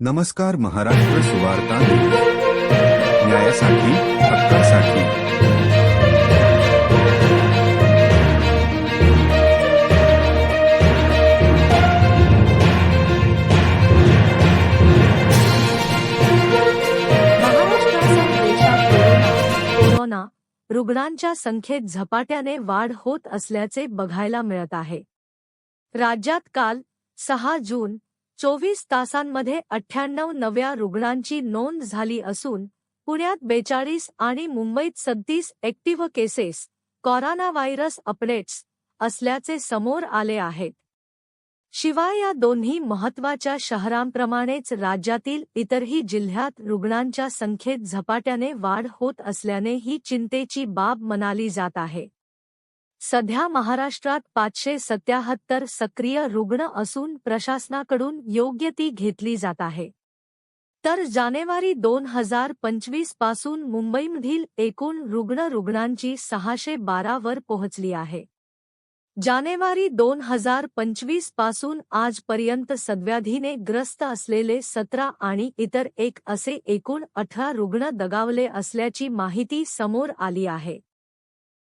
नमस्कार महाराष्ट्र सुवार्ता न्यायासाठी हक्कासाठी. कोरोना रुग्णांच्या संख्येत झपाट्याने वाढ होत असल्याचे बघायला मिळत आहे. राज्यात काल सहा जून चोवीस तासांमध्ये अठ्ठ्याण्णव नव्या रुग्णांची नोंद झाली असून पुण्यात बेचाळीस आणि मुंबईत सदतीस active cases corona virus updates असल्याचे समोर आले आहेत. शिवाय या दोन्ही महत्त्वाच्या शहरांप्रमाणेच राज्यातील इतरही जिल्ह्यात रुग्णांच्या संख्येत झपाट्याने वाढ होत असल्याने ही चिंतेची बाब मनाली जात आहे. सध्या महाराष्ट्रात पाचशे सत्याहत्तर सक्रिय रुग्ण असून प्रशासनाकडून योग्य ती घेतली जात आहे. तर जानेवारी दोन हजार पंचवीसपासून मुंबईमधील एकूण रुग्ण रुग्णांची सहाशे बारावर पोहोचली आहे. जानेवारी दोन हजार पंचवीसपासून आजपर्यंत सद्व्याधीने ग्रस्त असलेले सतरा आणि इतर एक असे एकूण अठरा रुग्ण दगावले असल्याची माहिती समोर आली आहे.